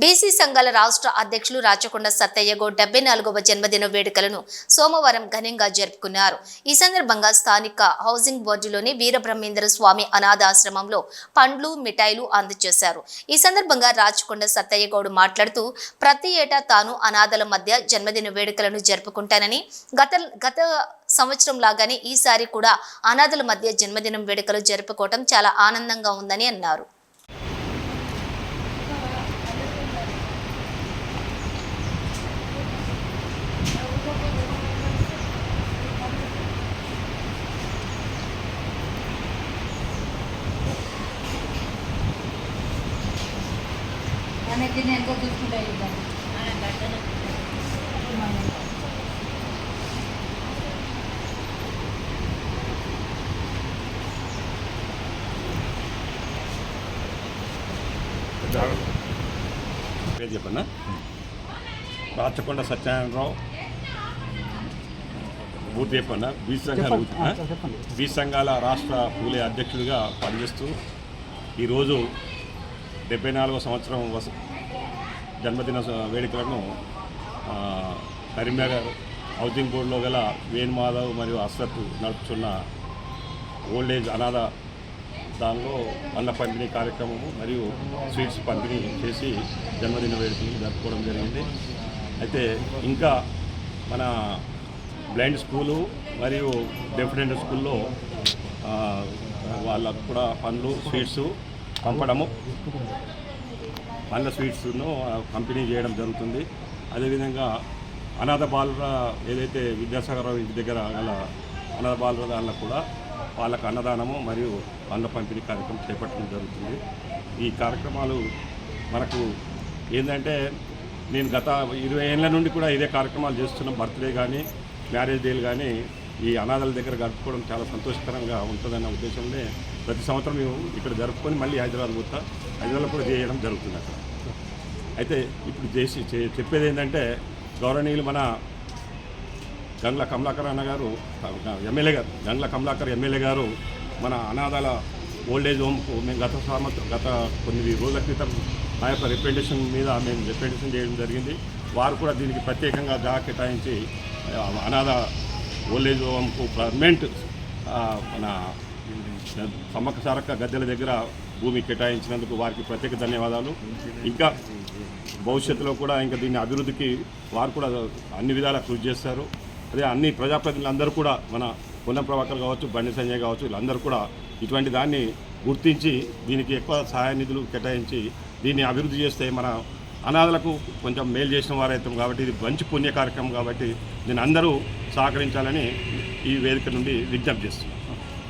BC సంఘాల రాష్ట్ర అధ్యక్షులు రాచకొండ సత్తయ్యగో డెబ్బై నాలుగవ జన్మదిన వేడుకలను సోమవారం ఘనంగా జరుపుకున్నారు. ఈ సందర్భంగా స్థానిక హౌసింగ్ బోర్డులోని వీరబ్రహ్మేంద్ర స్వామి అనాథాశ్రమంలో పండ్లు మిఠాయిలు అందజేశారు. ఈ సందర్భంగా రాచకొండ సత్తయ్యగౌడ్ మాట్లాడుతూ ప్రతి ఏటా తాను అనాథల మధ్య జన్మదిన వేడుకలను జరుపుకుంటానని గత గత సంవత్సరం లాగానే ఈసారి కూడా అనాథల మధ్య జన్మదినం వేడుకలు జరుపుకోవటం చాలా ఆనందంగా ఉందని అన్నారు. నేను ఎంతో చూసుకుంటా ఇద్దాం పేరు చెప్పన్నా రాచకొండ సత్యనారాయణరావు. బూత్ చెప్పన్నా బీసీ సంఘాల? బీసీ సంఘాల రాష్ట్ర పూలే అధ్యక్షుడిగా పనిచేస్తూ ఈరోజు డెబ్బై నాలుగో సంవత్సరం వస జన్మదిన వేడుకలను కరీంనగర్ హౌసింగ్ బోర్డులో గల వేణుమాధవ్ మరియు అశ్వత్ నడుపుతున్న ఓల్డ్ ఏజ్ అనాథ దానిలో అన్న పంపిణీ కార్యక్రమము మరియు స్వీట్స్ పంపిణీ చేసి జన్మదిన వేడుకలు జరుపుకోవడం జరిగింది. అయితే ఇంకా మన బ్లైండ్ స్కూలు మరియు డెఫినెంట్ స్కూల్లో వాళ్ళకు కూడా పండ్లు స్వీట్స్ పంపడము. పండ్ల స్వీట్స్ను పంపిణీ చేయడం జరుగుతుంది. అదేవిధంగా అనాథ బాలుర ఏదైతే విద్యాసాగరరావు ఇంటి దగ్గర గల అనాథ బాలుర దానిలో కూడా వాళ్ళకు అన్నదానము మరియు పండ్ల పంపిణీ కార్యక్రమం చేపట్టడం జరుగుతుంది. ఈ కార్యక్రమాలు మనకు ఏంటంటే నేను గత ఇరవై ఏళ్ళ నుండి కూడా ఇదే కార్యక్రమాలు చేస్తున్నాం. బర్త్డే కానీ మ్యారేజ్ డేలు కానీ ఈ అనాథల దగ్గర గడుపుకోవడం చాలా సంతోషకరంగా ఉంటుందన్న ఉద్దేశంలో ప్రతి సంవత్సరం మేము ఇక్కడ జరుపుకొని మళ్ళీ హైదరాబాద్ పోతా హైదరాబాద్ కూడా చేయడం జరుగుతుంది అక్కడ. అయితే ఇప్పుడు చేసి చే- చెప్పేది ఏంటంటే గౌరవనీయులు మన గండ్ల కమలాకర్ అన్న గారు ఎమ్మెల్యే గారు గండ్ల కమలాకర్ ఎమ్మెల్యే గారు మన అనాథాల ఓల్డేజ్ హోమ్కు మేము గత సంవత్సరం గత కొన్ని రోజుల క్రితం ఆ యొక్క రిప్రజెంటేషన్ మీద మేము రిప్రజెంటేషన్ చేయడం జరిగింది. వారు కూడా దీనికి ప్రత్యేకంగా జాగా కేటాయించి అనాథ ఓల్డేజ్ హోమ్కు గవర్నమెంట్ మన సమ్మక్క సారక్క గద్దెల దగ్గర భూమి కేటాయించినందుకు వారికి ప్రత్యేక ధన్యవాదాలు. ఇంకా భవిష్యత్తులో కూడా ఇంకా దీన్ని అభివృద్ధికి వారు కూడా అన్ని విధాలా కృషి చేస్తారు. అదే అన్ని ప్రజాప్రతినిధులందరూ కూడా మన పొన్నం ప్రభాకర్ కావచ్చు బండి సంజయ్ కావచ్చు వీళ్ళందరూ కూడా ఇటువంటి దాన్ని గుర్తించి దీనికి ఎక్కువ సహాయ నిధులు కేటాయించి దీన్ని అభివృద్ధి చేస్తే మన అనాథలకు కొంచెం మేలు చేసిన వారైతాం కాబట్టి ఇది మంచి పుణ్య కార్యక్రమం కాబట్టి నేను అందరూ సహకరించాలని ఈ వేదిక నుండి విజ్ఞప్తి చేస్తున్నాను